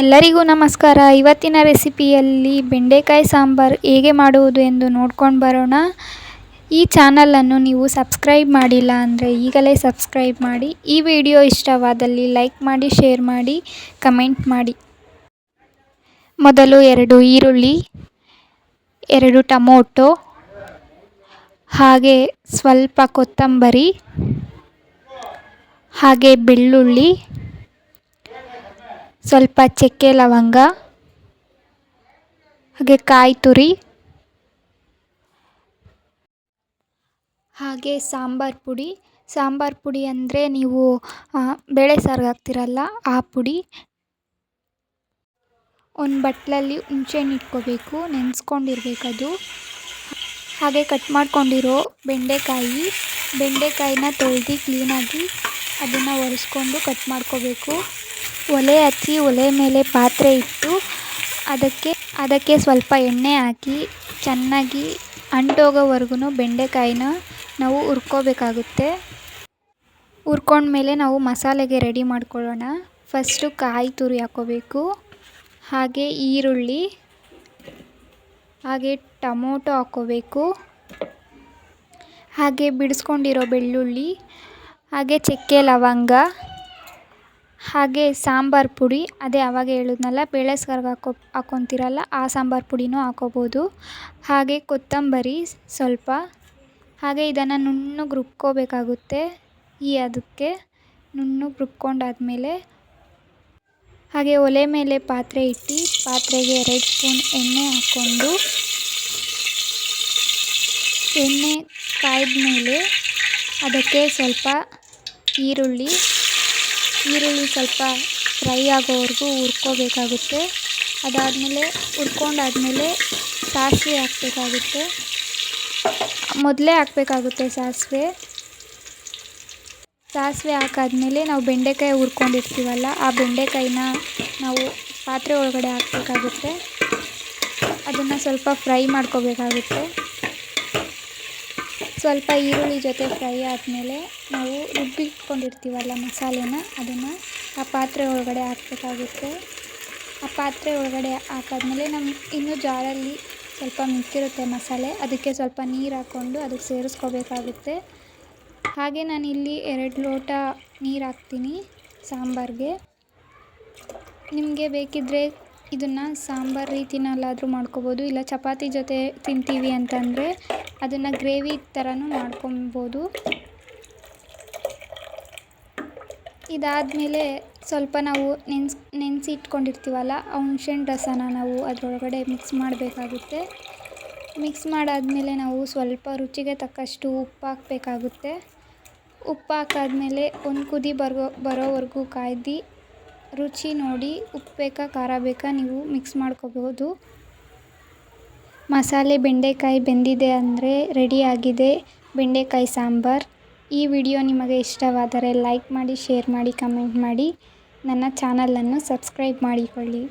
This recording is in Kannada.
ಎಲ್ಲರಿಗೂ ನಮಸ್ಕಾರ. ಇವತ್ತಿನ ರೆಸಿಪಿಯಲ್ಲಿ ಬೆಂಡೆಕಾಯಿ ಸಾಂಬಾರು ಹೇಗೆ ಮಾಡುವುದು ಎಂದು ನೋಡ್ಕೊಂಡು ಬರೋಣ. ಈ ಚಾನಲನ್ನು ನೀವು ಸಬ್ಸ್ಕ್ರೈಬ್ ಮಾಡಿಲ್ಲ ಅಂದರೆ ಈಗಲೇ ಸಬ್ಸ್ಕ್ರೈಬ್ ಮಾಡಿ. ಈ ವಿಡಿಯೋ ಇಷ್ಟವಾದಲ್ಲಿ ಲೈಕ್ ಮಾಡಿ, ಶೇರ್ ಮಾಡಿ, ಕಮೆಂಟ್ ಮಾಡಿ. ಮೊದಲು ಎರಡು ಈರುಳ್ಳಿ, ಎರಡು ಟೊಮೊಟೊ, ಹಾಗೆ ಸ್ವಲ್ಪ ಕೊತ್ತಂಬರಿ, ಹಾಗೆ ಬೆಳ್ಳುಳ್ಳಿ ಸ್ವಲ್ಪ ಚಕ್ಕೆ ಲವಂಗ, ಹಾಗೆ ಕಾಯಿ ತುರಿ, ಹಾಗೆ ಸಾಂಬಾರು ಪುಡಿ. ಸಾಂಬಾರು ಪುಡಿ ಅಂದರೆ ನೀವು ಬೇಳೆ ಸಾರಿಗೆ ಹಾಕ್ತಿರಲ್ಲ ಆ ಪುಡಿ. ಒಂದು ಬಟ್ಲಲ್ಲಿ ಹುಣ್ಸೆಹಣ್ಣು ಇಟ್ಕೋಬೇಕು, ನೆನೆಸ್ಕೊಂಡಿರ್ಬೇಕದು. ಹಾಗೆ ಕಟ್ ಮಾಡ್ಕೊಂಡಿರೋ ಬೆಂಡೆಕಾಯಿ, ಬೆಂಡೆಕಾಯಿನ ತೊಳ್ದು ಕ್ಲೀನಾಗಿ ಅದನ್ನು ಒರೆಸ್ಕೊಂಡು ಕಟ್ ಮಾಡ್ಕೋಬೇಕು. ಒಲೆ ಹಚ್ಚಿ ಒಲೆ ಮೇಲೆ ಪಾತ್ರೆ ಇಟ್ಟು ಅದಕ್ಕೆ ಅದಕ್ಕೆ ಸ್ವಲ್ಪ ಎಣ್ಣೆ ಹಾಕಿ ಚೆನ್ನಾಗಿ ಅಂಟೋಗೋವರೆಗೂ ಬೆಂಡೆಕಾಯಿನ ನಾವು ಹುರ್ಕೋಬೇಕಾಗುತ್ತೆ. ಹುರ್ಕೊಂಡ್ಮೇಲೆ ನಾವು ಮಸಾಲೆಗೆ ರೆಡಿ ಮಾಡ್ಕೊಳ್ಳೋಣ. ಫಸ್ಟು ಕಾಯಿ ತುರಿ ಹಾಕೋಬೇಕು. ಹಾಗೆ ಈರುಳ್ಳಿ, ಹಾಗೆ ಟೊಮೊಟೊ ಹಾಕೋಬೇಕು. ಹಾಗೆ ಬಿಡಿಸ್ಕೊಂಡಿರೋ ಬೆಳ್ಳುಳ್ಳಿ, ಹಾಗೆ ಚಕ್ಕೆ ಲವಂಗ. ಹಾಗೆ ಸಾಂಬಾರು ಪುಡಿ, ಅದೇ ಆವಾಗ ಹೇಳಿದ್ನಲ್ಲ, ಬೇಳೆ ಸಾರ್ಗೆ ಹಾಕೋ ಹಾಕ್ಕೊಂತೀರಲ್ಲ ಆ ಸಾಂಬಾರು ಪುಡಿನೂ ಹಾಕ್ಕೋಬೋದು ಹಾಗೆ ಕೊತ್ತಂಬರಿ ಸ್ವಲ್ಪ. ಹಾಗೆ ಇದನ್ನು ನುಣ್ಣಗೆ ರುಬ್ಕೋಬೇಕಾಗುತ್ತೆ ಈ ಅದಕ್ಕೆ ನುಣ್ಣಗೆ ರುಬ್ಕೊಂಡಾದ್ಮೇಲೆ ಹಾಗೆ ಒಲೆ ಮೇಲೆ ಪಾತ್ರೆ ಇಟ್ಟು ಪಾತ್ರೆಗೆ ಎರಡು ಸ್ಪೂನ್ ಎಣ್ಣೆ ಹಾಕ್ಕೊಂಡು ಎಣ್ಣೆ ಕಾಯ್ದ ಮೇಲೆ ಅದಕ್ಕೆ ಸ್ವಲ್ಪ ಈರುಳ್ಳಿ ಈರುಳ್ಳಿ ಸ್ವಲ್ಪ ಫ್ರೈ ಆಗೋವರೆಗೂ ಹುರ್ಕೋಬೇಕಾಗುತ್ತೆ. ಅದಾದಮೇಲೆ ಹುರ್ಕೊಂಡಾದ್ಮೇಲೆ ಸಾಸಿವೆ ಹಾಕಬೇಕಾಗುತ್ತೆ. ಮೊದಲೇ ಹಾಕಬೇಕಾಗುತ್ತೆ ಸಾಸಿವೆ. ಸಾಸಿವೆ ಹಾಕಾದ್ಮೇಲೆ ನಾವು ಬೆಂಡೆಕಾಯಿ ಹುರ್ಕೊಂಡಿರ್ತೀವಲ್ಲ, ಆ ಬೆಂಡೆಕಾಯಿನ ನಾವು ಪಾತ್ರೆ ಒಳಗಡೆ ಹಾಕಬೇಕಾಗುತ್ತೆ. ಅದನ್ನು ಸ್ವಲ್ಪ ಫ್ರೈ ಮಾಡ್ಕೋಬೇಕಾಗುತ್ತೆ. ಸ್ವಲ್ಪ ಈರುಳ್ಳಿ ಜೊತೆ ಫ್ರೈ ಆದಮೇಲೆ ನಾವು ರುಬ್ಬಿಟ್ಕೊಂಡಿರ್ತೀವಲ್ಲ ಮಸಾಲೆನ, ಅದನ್ನು ಆ ಪಾತ್ರೆ ಒಳಗಡೆ ಹಾಕಬೇಕಾಗುತ್ತೆ. ಆ ಪಾತ್ರೆ ಒಳಗಡೆ ಹಾಕಾದ್ಮೇಲೆ ನಮ್ಮ ಇನ್ನೂ ಜಾರಲ್ಲಿ ಸ್ವಲ್ಪ ಮಿಕ್ಕಿರುತ್ತೆ ಮಸಾಲೆ, ಅದಕ್ಕೆ ಸ್ವಲ್ಪ ನೀರು ಹಾಕ್ಕೊಂಡು ಅದಕ್ಕೆ ಸೇರಿಸ್ಕೋಬೇಕಾಗುತ್ತೆ. ಹಾಗೆ ನಾನಿಲ್ಲಿ ಎರಡು ಲೋಟ ನೀರು ಹಾಕ್ತೀನಿ ಸಾಂಬಾರಿಗೆ. ನಿಮಗೆ ಬೇಕಿದ್ದರೆ ಇದನ್ನು ಸಾಂಬಾರು ರೀತಿನಲ್ಲಾದರೂ ಮಾಡ್ಕೋಬೋದು, ಇಲ್ಲ ಚಪಾತಿ ಜೊತೆ ತಿಂತೀವಿ ಅಂತಂದರೆ ಅದನ್ನು ಗ್ರೇವಿ ಥರನೂ ಮಾಡ್ಕೊಬೋದು. ಇದಾದಮೇಲೆ ಸ್ವಲ್ಪ ನಾವು ನೆನ್ಸ್ ನೆನೆಸಿ ಇಟ್ಕೊಂಡಿರ್ತೀವಲ್ಲ ಆ ರಸನ ನಾವು ಅದರೊಳಗಡೆ ಮಿಕ್ಸ್ ಮಾಡಬೇಕಾಗುತ್ತೆ. ಮಿಕ್ಸ್ ಮಾಡಾದಮೇಲೆ ನಾವು ಸ್ವಲ್ಪ ರುಚಿಗೆ ತಕ್ಕಷ್ಟು ಉಪ್ಪು ಹಾಕಬೇಕಾಗುತ್ತೆ. ಉಪ್ಪು ಹಾಕಾದ್ಮೇಲೆ ಒಂದು ಕುದಿ ಬರೋ, ಬರೋವರೆಗೂ ಕಾಯ್ದು ರುಚಿ ನೋಡಿ, ಉಪ್ಪು ಬೇಕಾ, ಖಾರ ಬೇಕಾ ನೀವು ಮಿಕ್ಸ್ ಮಾಡ್ಕೋಬೋದು. ಮಸಾಲೆ ಬೆಂಡೆಕಾಯಿ ಬೆಂದಿದೆ ಅಂದರೆ ಆಗಿದೆ. ಬೆಂಡೆಕಾಯಿ ಸಾಂಬಾರ್. ಈ ವಿಡಿಯೋ ನಿಮಗೆ ಇಷ್ಟವಾದರೆ ಲೈಕ್ ಮಾಡಿ ಶೇರ್ ಮಾಡಿ ಕಮೆಂಟ್ ಮಾಡಿ. ನನ್ನ ಚಾನಲನ್ನು ಸಬ್ಸ್ಕ್ರೈಬ್ ಮಾಡಿಕೊಳ್ಳಿ.